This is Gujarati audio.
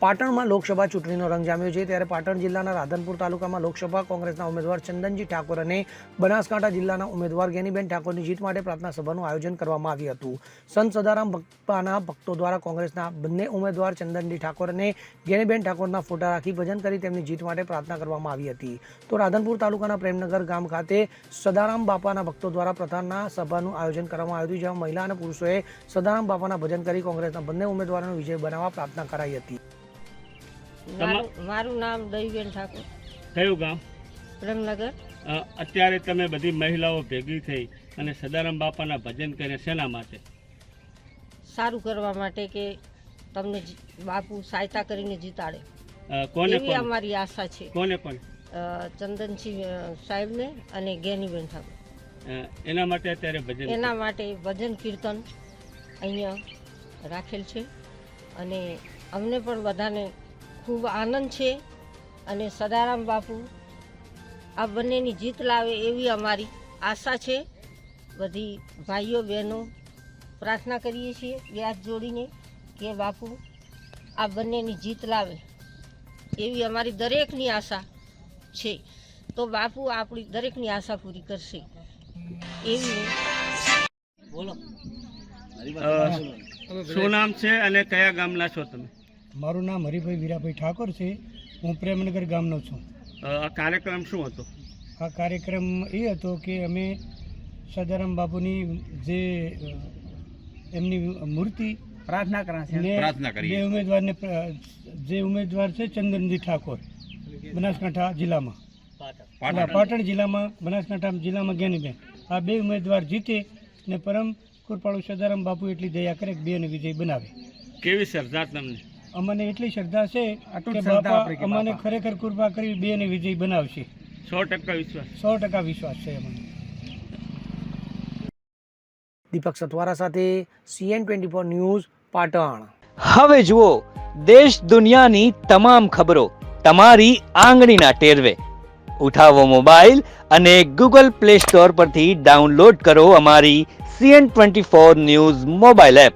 પાટણમાં લોકસભા ચૂંટણીનો રંગ જામ્યો છે. ત્યારે પાટણ જિલ્લાના રાધનપુર તાલુકામાં લોકસભા કોંગ્રેસના ઉમેદવાર ચંદનજી ઠાકોર અને બનાસકાંઠા જિલ્લાના ઉમેદવાર ગેનીબેન ઠાકોરની જીત માટે પ્રાર્થના સભાનું આયોજન કરવામાં આવ્યું હતું. સંત સદારામ ભક્તાના ભક્તો દ્વારા કોંગ્રેસના બંને ઉમેદવાર ચંદનજી ઠાકોર અને ગેનીબેન ઠાકોરના ફોટા રાખી ભજન કરી તેમની જીત માટે પ્રાર્થના કરવામાં આવી હતી. તો રાધનપુર તાલુકાના પ્રેમનગર ગામ ખાતે સદારામ બાપાના ભક્તો દ્વારા પ્રધાનના સભાનું આયોજન કરવામાં આવ્યું હતું જેમાં મહિલા અને પુરુષોએ સદારામ બાપાના ભજન કરી કોંગ્રેસના બંને ઉમેદવારોનો વિજય બનાવવા પ્રાર્થના કરાઈ હતી. મારું નામ દહીબેન ઠાકોર. કયું ગામ? પ્રેમનગર અત્યારે તમે બધી મહિલાઓ ભેગી થઈ અને સદારામ બાપાના ભજન કરે શેના માટે? સારું કરવા માટે કે તમને બાપુ સહાયતા કરીને જીતાડે. કોને અમારી આશા છે. કોને કોને? ચંદનસિંહ સાહેબને અને ગેનીબેન ઠાકોર. એના માટે અત્યારે ભજન એના માટે ભજન કીર્તન અહીંયા રાખેલ છે. અને અમને પણ બધાને ખૂબ આનંદ છે અને સદારામ બાપુ આ બંનેની જીત લાવે એવી અમારી આશા છે. બધી ભાઈઓ બહેનો પ્રાર્થના કરીએ છીએ બે હાથ જોડીને કે બાપુ આ બંનેની જીત લાવે એવી અમારી દરેકની આશા છે. તો બાપુ આપણી દરેકની આશા પૂરી કરશે. એવી બોલો. શું નામ છે અને કયા ગામના છો તમે? મારું નામ હરિભાઈ વીરાભાઈ ઠાકોર છે. હું પ્રેમનગર ગામનો છું. આ કાર્યક્રમ શું હતો? આ કાર્યક્રમ એ હતો કે અમે સદારામ બાપુની જે એમની મૂર્તિ પ્રાર્થના કરાશે જે બે ઉમેદવારને જે ઉમેદવાર છે ચંદનજી ઠાકોર બનાસકાંઠા જિલ્લામાં. પાટણ. જિલ્લામાં બનાસકાંઠા જિલ્લામાં જ્ઞાનીબેન. આ બે ઉમેદવાર જીતે ને પરમ કૃપાળુ સદારામ બાપુ એટલી દયા કરે બે ને વિજય બનાવે. કેવી સર તમને? અમને એટલી શ્રદ્ધા છે કે બાપા અમને ખરેખર કૃપા કરી બેને વિજય બનાવશે. સો ટકા વિશ્વાસ. સો ટકા વિશ્વાસ છે અમને. દીપક સતવારા સાથે CN twenty four news Patan. હવે જુઓ દેશ દુનિયાની તમામ ખબરો તમારી આંગળીના ટેરવે. ઉઠાવો મોબાઈલ અને ગૂગલ પ્લે સ્ટોર પરથી ડાઉનલોડ કરો અમારી CN twenty four news mobile app.